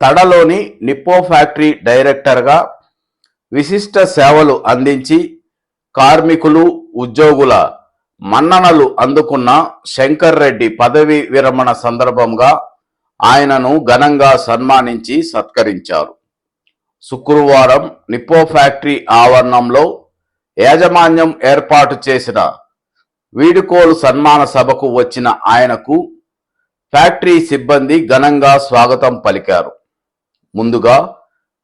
తడలోని Nippo factory డైరెక్టర్గా విశిష్ట సేవలు అందించి కార్మికులు ఉద్యోగుల మన్ననలు అందుకున్న శంకర్ రెడ్డి పదవీ విరమణ సందర్భంగా ఆయనను ఘనంగా సన్మానించి సత్కరించారు. శుక్రవారం నిప్పో ఫ్యాక్టరీ ఆవరణంలో యాజమాన్యం ఏర్పాటు చేసిన వీడుకోలు సన్మాన సభకు వచ్చిన ఆయనకు ఫ్యాక్టరీ సిబ్బంది ఘనంగా స్వాగతం పలికారు. ముందుగా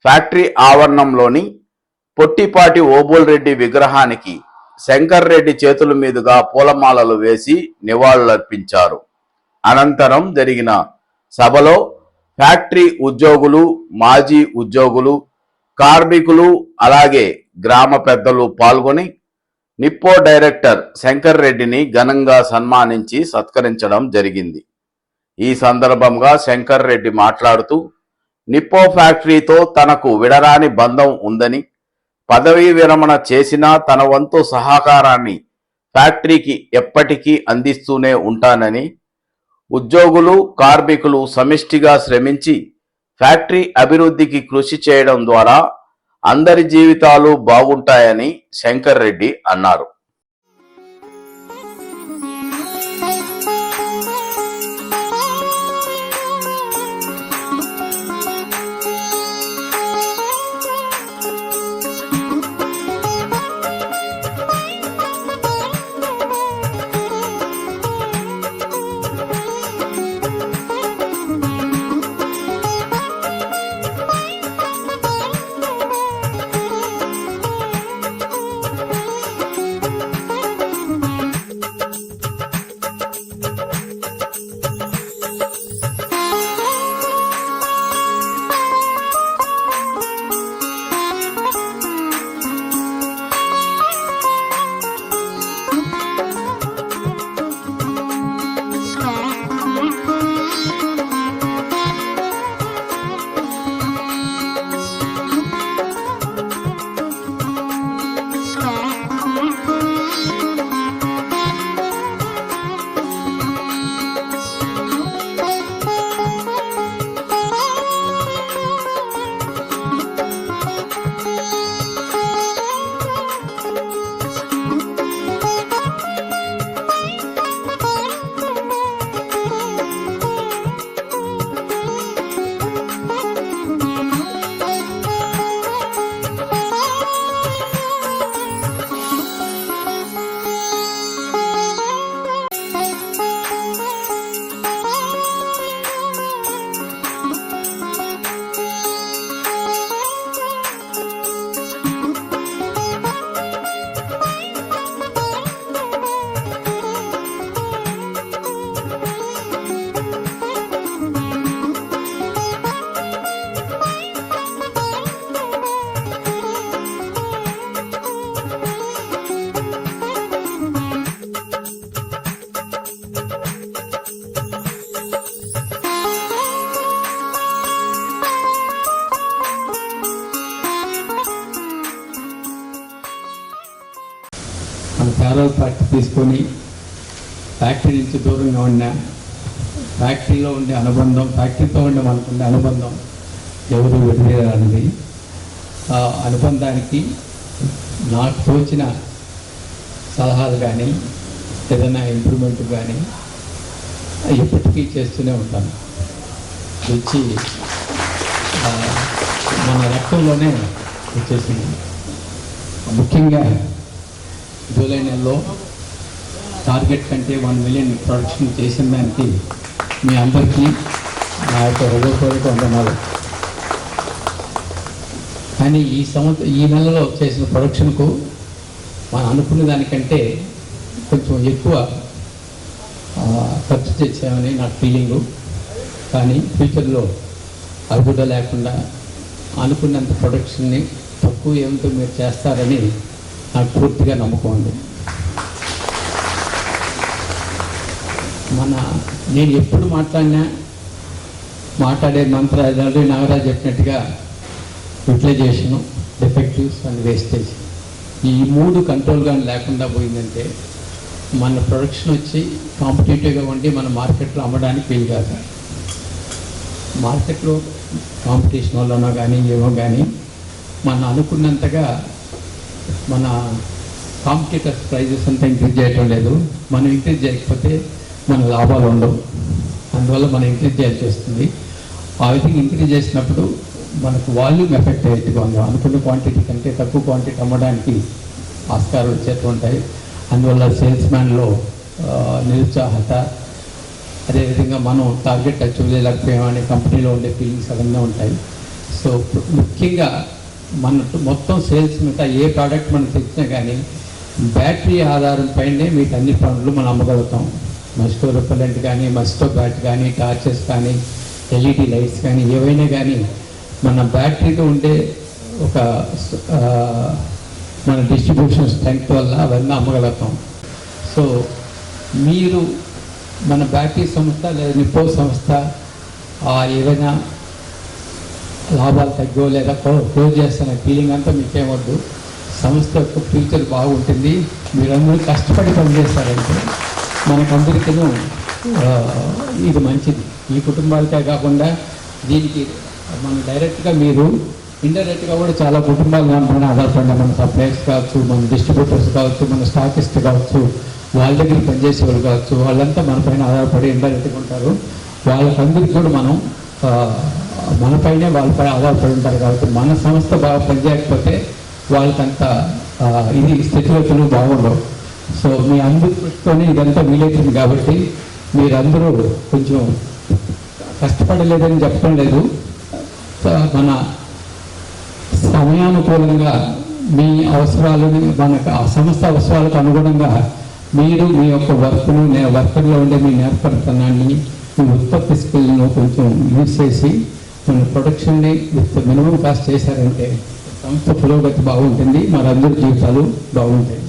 ఫ్యాక్టరీ ఆవరణంలోని పొట్టిపాటి ఓబుల్ రెడ్డి విగ్రహానికి శంకర్ రెడ్డి చేతుల మీదుగా పూలమాలలు వేసి నివాళులర్పించారు. అనంతరం జరిగిన సభలో ఫ్యాక్టరీ ఉద్యోగులు మాజీ ఉద్యోగులు కార్మికులు అలాగే గ్రామ పెద్దలు పాల్గొని నిప్పో డైరెక్టర్ శంకర్ రెడ్డిని ఘనంగా సన్మానించి సత్కరించడం జరిగింది. ఈ సందర్భంగా శంకర్ రెడ్డి మాట్లాడుతూ నిప్పో ఫ్యాక్టరీతో తనకు విడరాని బంధం ఉందని పదవీ విరమణ చేసినా తన వంతు సహకారాన్ని ఫ్యాక్టరీకి ఎప్పటికీ అందిస్తూనే ఉంటానని ఉద్యోగులు కార్మికులు సమిష్టిగా శ్రమించి ఫ్యాక్టరీ అభివృద్ధికి కృషి చేయడం ద్వారా అందరి జీవితాలు బాగుంటాయని శంకర్ రెడ్డి అన్నారు. తీసుకొని ఫ్యాక్టరీ నుంచి దూరంగా ఉన్న ఫ్యాక్టరీలో ఉండే అనుబంధం ఫ్యాక్టరీతో ఉండే మనకు ఉండే అనుబంధం ఎవరు విడదీయరానిది. ఆ అనుబంధానికి నాకు తోచిన సలహాలు కానీ ఏదైనా ఇంప్రూవ్మెంట్ కానీ ఎప్పటికీ చేస్తూనే ఉంటాను. వచ్చి మన రక్తంలోనే వచ్చేసింది. ముఖ్యంగా జూలై నెలలో టార్గెట్ కంటే వన్ మిలియన్ ప్రొడక్షన్ చేసిన దానికి మీ అందరికీ నా యొక్క హృదయపూర్వక వందనాలు. కానీ ఈ సంవత్సరం ఈ నెలలో చేసిన ప్రొడక్షన్కు మనం అనుకున్న దానికంటే కొంచెం ఎక్కువ ఖర్చు చేసామని నా ఫీలింగు. కానీ ఫ్యూచర్లో అది లేకుండా అనుకున్నంత ప్రొడక్షన్ని తక్కువ ఏమిటో మీరు చేస్తారని నాకు పూర్తిగా నమ్మకం ఉంది. మన నేను ఎప్పుడు మాట్లాడినా మాట్లాడే మంత్రాలు నాగరాజు చెప్పినట్టుగా యూటిలైజేషను డిఫెక్టివ్స్ అండ్ వేస్టేజ్. ఈ మూడు కంట్రోల్ కానీ లేకుండా పోయిందంటే మన ప్రొడక్షన్ వచ్చి కాంపిటేటివ్గా ఉండి మన మార్కెట్లో అమ్మడానికి వీలు కాదు. మార్కెట్లో కాంపిటీషన్ వల్లనో కానీ ఏమో కానీ మనం అనుకున్నంతగా మన కాంపిటేటర్స్ ప్రైజెస్ అంతా ఇంక్రీజ్ చేయటం లేదు. మనం ఇంక్రీజ్ చేయకపోతే మన లాభాలు ఉండవు. అందువల్ల మనం ఇంక్రీజ్ చేయాల్సి వస్తుంది. ఆ విధంగా ఇంక్రీజ్ చేసినప్పుడు మనకు వాల్యూమ్ ఎఫెక్ట్ అయ్యేట్టుగా ఉంది. అనుకున్న క్వాంటిటీ కంటే తక్కువ క్వాంటిటీ అమ్మడానికి ఆస్కారం వచ్చేట్టు ఉంటాయి. అందువల్ల సేల్స్ మ్యాన్లో నిరుత్సాహత అదేవిధంగా మనం టార్గెట్ అచీవ్ చేయలేకపోయామనే కంపెనీలో ఉండే ఫీలింగ్స్ అవన్నీ ఉంటాయి. సో ముఖ్యంగా మన మొత్తం సేల్స్ మీద ఏ ప్రోడక్ట్ మనం తెచ్చినా కానీ బ్యాటరీ ఆధారం పైనే మీకు అన్ని పనులు మనం అమ్మగలుగుతాం. మస్టో రిపల్లెంట్ కానీ మస్టో బ్యాట్ కానీ టార్చెస్ కానీ ఎల్ఈడి లైట్స్ కానీ ఏవైనా కానీ మన బ్యాటరీతో ఉండే ఒక మన డిస్ట్రిబ్యూషన్ స్ట్రెంగ్త్ వల్ల అవన్నీ అమ్మగలుగుతాం. సో మీరు మన బ్యాటరీ సంస్థ లేదా నిప్పో సంస్థ ఆ ఏదైనా లాభాలు తగ్గో లేదా క్లోజ్ చేస్తున్న ఫీలింగ్ అంతా మీకేమొద్దు. సంస్థ యొక్క ఫ్యూచర్ బాగుంటుంది. మీరందరూ కష్టపడి పనిచేస్తారంటే మనకందరికీ ఇది మంచిది. ఈ కుటుంబాలకే కాకుండా దీనికి మన డైరెక్ట్గా మీరు ఇండైరెక్ట్గా కూడా చాలా కుటుంబాలు దానిపైన ఆధారపడిన మన సప్లైర్స్ కావచ్చు మన డిస్ట్రిబ్యూటర్స్ కావచ్చు మన స్టాకిస్ట్ కావచ్చు వాళ్ళ దగ్గర పనిచేసే వాళ్ళు కావచ్చు వాళ్ళంతా మనపైన ఆధారపడి ఇండైరెక్ట్గా ఉంటారు. వాళ్ళకందరికీ కూడా మనం మనపైనే వాళ్ళపై ఆధారపడి ఉంటారు కాబట్టి మన సంస్థ బాగా పనిచేయకపోతే వాళ్ళకంత ఇది స్థితిగతులు బాగుండవు. సో మీ అందరి కృషితోనే ఇదంతా వీలైతుంది కాబట్టి మీరందరూ కొంచెం కష్టపడలేదని చెప్పడం లేదు. మన సమయానుకూలంగా మీ అవసరాలని మన ఆ సంస్థ అవసరాలకు అనుగుణంగా మీరు మీ యొక్క వర్క్ను నే వర్క్లో ఉండే మీ నేర్పడతనాన్ని మీ ఉత్పత్తి స్కిల్ను కొంచెం యూజ్ చేసి మన ప్రొడక్షన్ని విత్ మినిమం కాస్ట్ చేశారంటే సంస్థ పురోగతి బాగుంటుంది మరందరి జీవితాలు బాగుంటాయి.